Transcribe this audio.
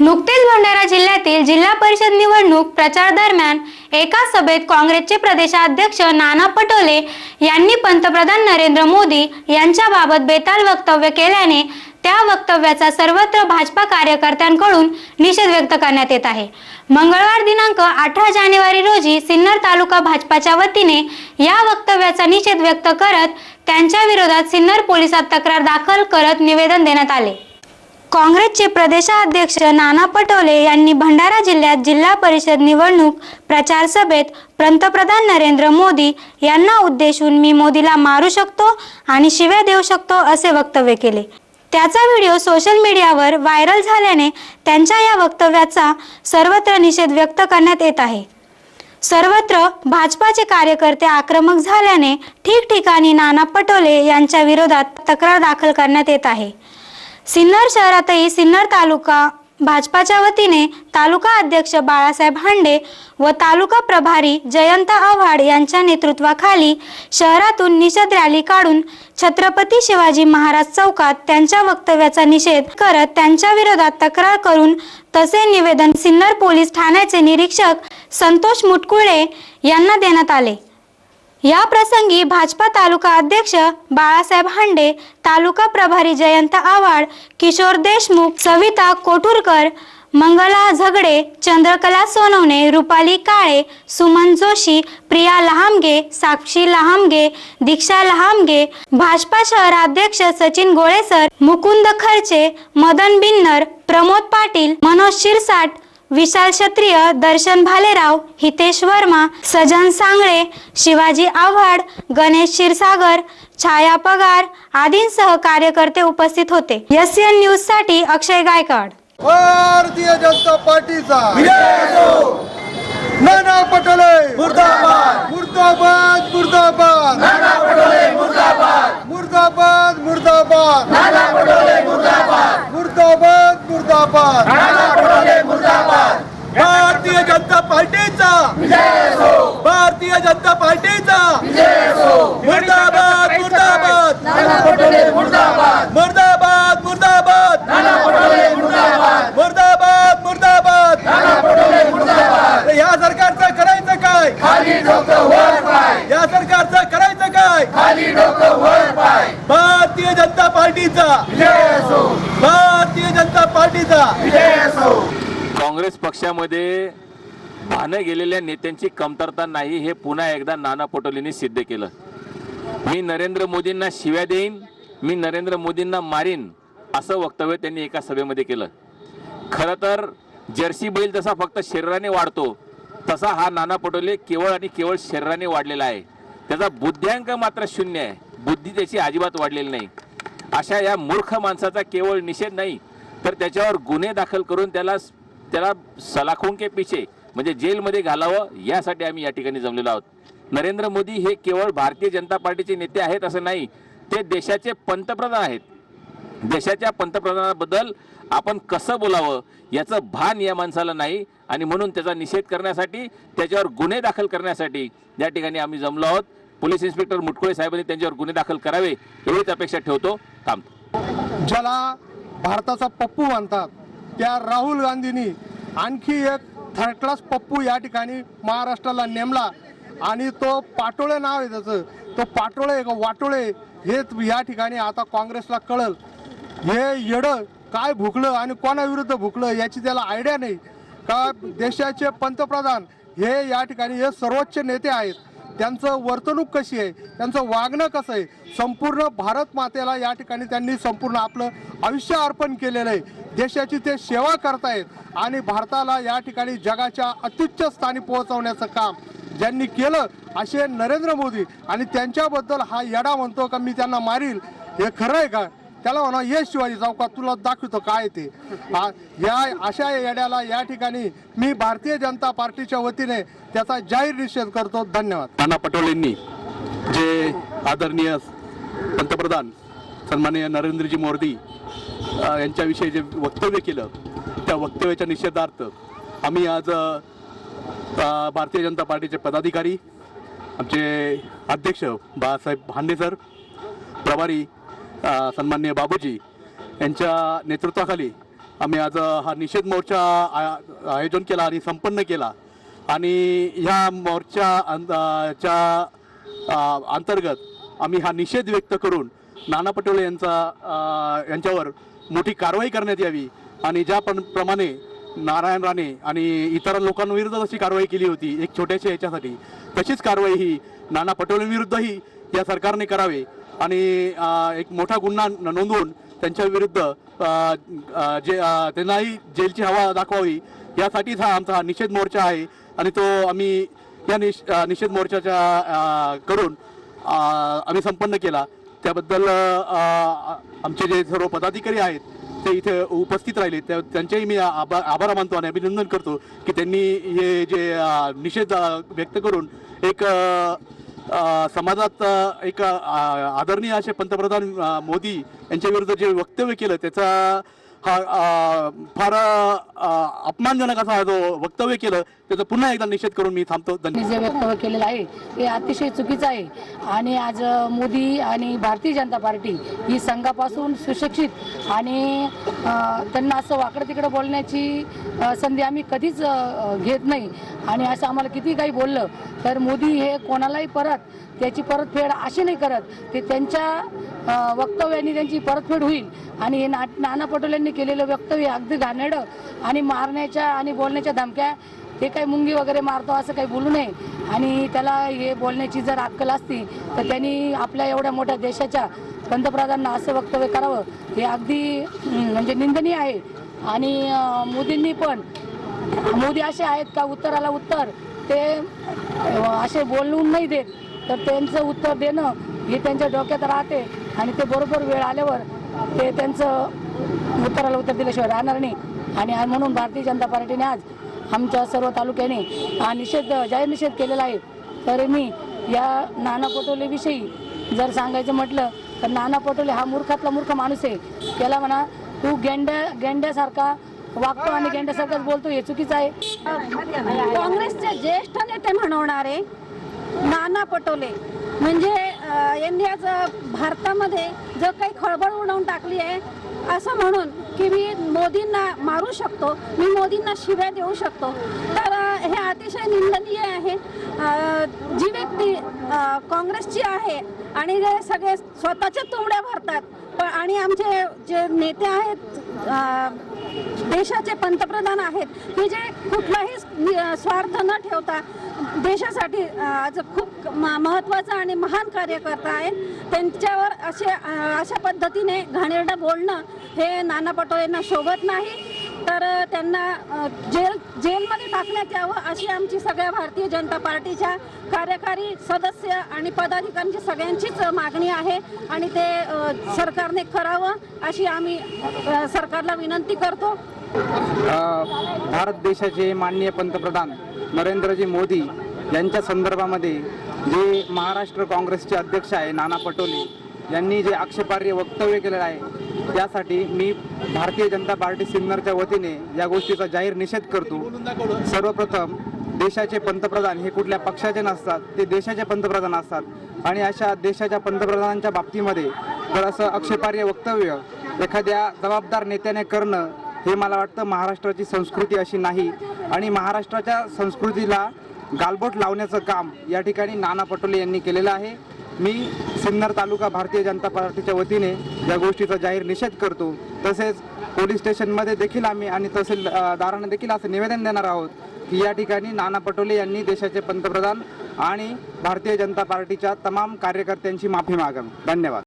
नुकतेच भंडारा जिल्ह्यातील जिल्हा परिषद निवडणूक प्रचार दरम्यान एका सभेत काँग्रेसचे प्रदेशाध्यक्ष नाना पटोले यांनी पंतप्रधान नरेंद्र मोदी यांच्याबाबत बेताल वक्तव्य केल्याने त्या वक्तव्याचा सर्वत्र भाजपा कार्यकर्त्यांकडून निषेध व्यक्त करण्यात येत आहे. मंगळवार दिनांक अठरा जानेवारी रोजी सिन्नर तालुका भाजपाच्या वतीने या वक्तव्याचा निषेध व्यक्त करत त्यांच्या विरोधात सिन्नर पोलिसात तक्रार दाखल करत निवेदन देण्यात आले. काँग्रेसचे प्रदेशाध्यक्ष नाना पटोले यांनी भंडारा जिल्ह्यात जिल्हा परिषद निवडणूक प्रचार सभेत पंतप्रधान नरेंद्र मोदी यांना उद्देशून मी मोदीला मारू शकतो आणि शिव्या देऊ शकतो असे वक्तव्य केले. त्याचा व्हिडिओ सोशल मीडियावर व्हायरल झाल्याने त्यांच्या या वक्तव्याचा सर्वत्र निषेध व्यक्त करण्यात येत आहे. सर्वत्र भाजपाचे कार्यकर्ते आक्रमक झाल्याने ठिकठिकाणी नाना पटोले यांच्या विरोधात तक्रार दाखल करण्यात येत आहे. सिन्नर शहरातही सिन्नर तालुका भाजपाच्या वतीने तालुका अध्यक्ष बाळासाहेब हांडे व तालुका प्रभारी जयंत आव्हाड यांच्या नेतृत्वाखाली शहरातून निषेध रॅली काढून छत्रपती शिवाजी महाराज चौकात त्यांच्या वक्तव्याचा निषेध करत त्यांच्या विरोधात तक्रार करून तसे निवेदन सिन्नर पोलीस ठाण्याचे निरीक्षक संतोष मुटकुळे यांना देण्यात आले. या प्रसंगी भाजपा तालुका अध्यक्ष बाळासाहेब हांडे तालुका प्रभारी जयंत आव्हाड किशोर देशमुख सविता कोठुरकर मंगला झगडे चंद्रकला सोनवणे रुपाली काळे सुमन जोशी प्रिया लहामगे साक्षी लहामगे दीक्षा लहामगे भाजपा शहराध्यक्ष सचिन गोळेसर मुकुंद खर्चे मदन बिन्नर प्रमोद पाटील मनोज शिरसाट विशाल क्षत्रिय दर्शन भालेराव हितेश वर्मा सजन सांगळे शिवाजी आव्हाड गणेश क्षीरसागर छाया पगार आदींसह कार्यकर्ते उपस्थित होते. एस एन न्यूजसाठी अक्षय गायकवाड. भारतीय जनता पार्टीचा. नाना पटोले. मुर्दाबाद. मुर्दाबाद मुर्दाबाद. नाना पटोले मुर्दाबाद. मुर्दाबाद मुर्दाबाद. नाना पटोले मुर्दाबाद. मुर्दाबाद मुर्दाबाद नाना पटोले मुर्दाबाद. भारतीय जनता पार्टीचा. भारतीय जनता पार्टीचा. मुर्दाबाद मुर्दाबाद. मुर्दाबाद मुर्दाबाद. मुर्दाबाद मुर्दाबाद. मुर्दाबाद या सरकारचं करायचं काय? या सरकारचं करायचं काय? भारतीय जनता पार्टीचा. भारतीय जनता पार्टीचा. काँग्रेस पक्षामध्ये भानं गेलेल्या नेत्यांची कमतरता नाही हे पुन्हा एकदा नाना पटोलेंनी सिद्ध केलं. मी नरेंद्र मोदींना शिव्या देईन मी नरेंद्र मोदींना मारीन असं वक्तव्य त्यांनी एका सभेमध्ये केलं. खरं तर जर्सी बैल जसा फक्त शरीराने वाढतो तसा हा नाना पटोले केवळ आणि केवळ शरीराने वाढलेला आहे. त्याचा बुद्ध्यांक मात्र शून्य आहे. बुद्धी त्याची अजिबात वाढलेली नाही. अशा या मूर्ख माणसाचा केवळ निषेध नाही तर त्याच्यावर गुन्हे दाखल करून त्याला त्याला सलाखों के पिछे म्हणजे जेलमध्ये घालावं यासाठी आम्ही या ठिकाणी जमलेलो आहोत. नरेंद्र मोदी हे केवळ भारतीय जनता पार्टीचे नेते आहेत असं नाही ते देशाचे पंतप्रधान आहेत. देशाच्या पंतप्रधानाबद्दल आपण कसं बोलावं याचं भान या माणसाला नाही आणि म्हणून त्याचा निषेध करण्यासाठी त्याच्यावर गुन्हे दाखल करण्यासाठी या ठिकाणी आम्ही जमलो आहोत. पोलीस इन्स्पेक्टर मुटकुळे साहेबांनी त्यांच्यावर गुन्हे दाखल करावे एवढीच अपेक्षा ठेवतो. थांबतो ज्याला भारताचा पप्पू मानतात त्या राहुल गांधींनी आणखी एक थर्ड क्लास पप्पू या ठिकाणी महाराष्ट्राला नेमला. आणि तो पाटोळे नाव आहे त्याचं. तो पाटोळे का वाटोळे हे या ठिकाणी आता काँग्रेसला कळल. हे येडं काय भुकलं आणि कोणाविरुद्ध भुकलं याची त्याला आयडिया नाही. का देशाचे पंतप्रधान हे या ठिकाणी हे सर्वोच्च नेते आहेत. त्यांचं वर्तणूक कशी आहे? त्यांचं वागणं कसं आहे? संपूर्ण भारत मातेला या ठिकाणी त्यांनी संपूर्ण आपलं आयुष्य अर्पण केलेलं आहे. देशाची ते सेवा करतायत आणि भारताला या ठिकाणी जगाच्या अत्युच्च स्थानी पोहोचवण्याचं काम ज्यांनी केलं असे नरेंद्र मोदी आणि त्यांच्याबद्दल हा येडा म्हणतो का मी त्यांना मारील हे खरं आहे का? त्याला म्हणा ये शिवाजी चौकात तुला दाखवतो काय ते. या अशा येड्याला या ठिकाणी मी भारतीय जनता पार्टीच्या वतीने त्याचा जाहीर निषेध करतो. धन्यवाद. नाना पटोलेंनी जे आदरणीय पंतप्रधान सन्माननीय नरेंद्रजी मोदी यांच्याविषयी जे वक्तव्य केलं त्या वक्तव्याच्या निषेधार्थ आम्ही आज भारतीय जनता पार्टीचे पदाधिकारी आमचे अध्यक्ष बाळासाहेब हांडे सर प्रभारी सन्मान्य सन्माननीय बाबूजी यांच्या नेतृत्वाखाली आम्ही आज हा निषेध मोर्चा आयोजन केला आणि संपन्न केला. आणि ह्या मोर्चा च्या अंतर्गत आम्ही हा निषेध व्यक्त करून नाना पटोले यांचा यांच्यावर मोठी कारवाई करण्यात यावी. आणि ज्या पण प्रमाणे नारायण राणे आणि इतर लोकांविरुद्ध जशी कारवाई केली होती एक छोट्याशा याच्यासाठी तशीच कारवाई ही नाना पटोलेंविरुद्धही या सरकारने करावे. आणि एक मोठा गुन्हा न- नोंदवून त्यांच्या विरुद्ध जे त्यांनाही जेलची हवा दाखवावी. यासाठीच हा आमचा हा निषेध मोर्चा आहे. आणि तो आम्ही या निष निषेध मोर्चाच्या करून आम्ही संपन्न केला. त्याबद्दल आमचे जे सर्व पदाधिकारी आहेत ते इथे उपस्थित राहिले. त्या त्यांचेही मी आभार आभार मानतो आणि अभिनंदन करतो की त्यांनी हे जे निषेध व्यक्त करून एक समाजात एक आदरणीय असे पंतप्रधान मोदी यांच्या विरुद्ध जे वक्तव्य केलं त्याचा हा फार अपमानजनक असा हा जो वक्तव्य केलं त्याचा पुन्हा एकदा निषेध करून मी थांबतो. जे वक्तव्य केलेलं आहे ते अतिशय चुकीचं आहे. आणि आज मोदी आणि भारतीय जनता पार्टी ही संघापासून सुशिक्षित आणि त्यांना असं वाकडं तिकडं बोलण्याची संधी आम्ही कधीच घेत नाही. आणि असं आम्हाला किती काही बोललं तर मोदी हे कोणालाही परत त्याची परतफेड अशी नाही करत ते त्यांच्या वक्तव्याने त्यांची परतफेड होईल. आणि हे ना नाना पटोलेंनी केलेलं वक्तव्य अगदी घाणेडं आणि मारण्याच्या आणि बोलण्याच्या धमक्या ते काही मुंगी वगैरे मारतो असं काही बोलू नये. आणि त्याला हे बोलण्याची जर अक्कल असती तर त्यांनी आपल्या एवढ्या मोठ्या देशाच्या पंतप्रधानांना असं वक्तव्य करावं. हे अगदी म्हणजे निंदनीय आहे. आणि मोदींनी पण मोदी असे आहेत का उत्तराला उत्तर? ते असे बोलून नाही देत. तर त्यांचं उत्तर देणं हे त्यांच्या डोक्यात राहते. आणि ते बरोबर वेळ आल्यावर ते त्यांचं उत्तराला उत्तर दिल्याशिवाय राहणार नाही. आणि म्हणून भारतीय जनता पार्टीने आज आमच्या सर्व तालुक्याने हा निषेध जाहीर निषेध केलेला आहे. तर मी या नाना पटोलेविषयी जर सांगायचं म्हटलं तर नाना पटोले हा मूर्खातला मूर्ख माणूस आहे. त्याला म्हणा तू गेंड्या गेंड्यासारखा वागतो आणि गेंड्यासारखाच बोलतो हे चुकीचं आहे. काँग्रेसचे ज्येष्ठ नेते म्हणवणारे नाना पटोले म्हणजे यांनी आज भारतामध्ये जो काही खळबळ उडवून टाकली आहे असं म्हणून की मी मोदींना मारू शकतो मी मोदींना शिव्या देऊ शकतो. तर हे अतिशय निंदनीय आहे. जी व्यक्ती काँग्रेसची आहे आणि जे सगळे स्वतःच्या तुंबड्या भरतात पण आणि आमचे जे नेते आहेत देशाचे पंतप्रधान आहेत की जे कुठलाही नि- स्वार्थ न ठेवता देशासाठी आज खूप म- महत्त्वाचं आणि महान कार्य करता आहे त्यांच्यावर असे अशा पद्धतीने घाणेरडं बोलणं हे नाना पटोलेंना शोभत नाही. तर त्यांना जेल जेलमध्ये टाकण्यात यावं अशी आमची सगळ्या भारतीय जनता पार्टीच्या कार्यकारी सदस्य आणि पदाधिकाऱ्यांची सगळ्यांचीच मागणी आहे आणि ते सरकारने करावं अशी आम्ही सरकारला विनंती करतो. भारत देशाचे माननीय पंतप्रधान नरेंद्रजी मोदी यांच्या संदर्भामध्ये जे महाराष्ट्र काँग्रेसचे अध्यक्ष आहे नाना पटोले यांनी जे आक्षेपार्ह वक्तव्य केलेलं आहे त्यासाठी मी भारतीय जनता पार्टी सिन्नरच्या वतीने या गोष्टीचा जाहीर निषेध करतो. सर्वप्रथम देशाचे पंतप्रधान हे कुठल्या पक्षाचे नसतात ते देशाचे पंतप्रधान असतात. आणि अशा देशाच्या पंतप्रधानांच्या बाबतीमध्ये जर असं आक्षेपार्ह वक्तव्य एखाद्या जबाबदार नेत्याने करणं हे मला वाटतं महाराष्ट्राची संस्कृती अशी नाही. आणि महाराष्ट्राच्या संस्कृतीला गालबोट लावण्याचं काम या ठिकाणी नाना पटोले यांनी केलेलं आहे. मी सिन्नर तालुका भारतीय जनता पार्टीच्या वतीने या गोष्टीचा जाहीर निषेध करतो. तसेच पोलीस स्टेशनमध्ये देखील आम्ही आणि तहसीलदारांना देखील असं निवेदन देणार आहोत की या ठिकाणी नाना पटोले यांनी देशाचे पंतप्रधान आणि भारतीय जनता पार्टीच्या तमाम कार्यकर्त्यांची माफी मागावी. धन्यवाद.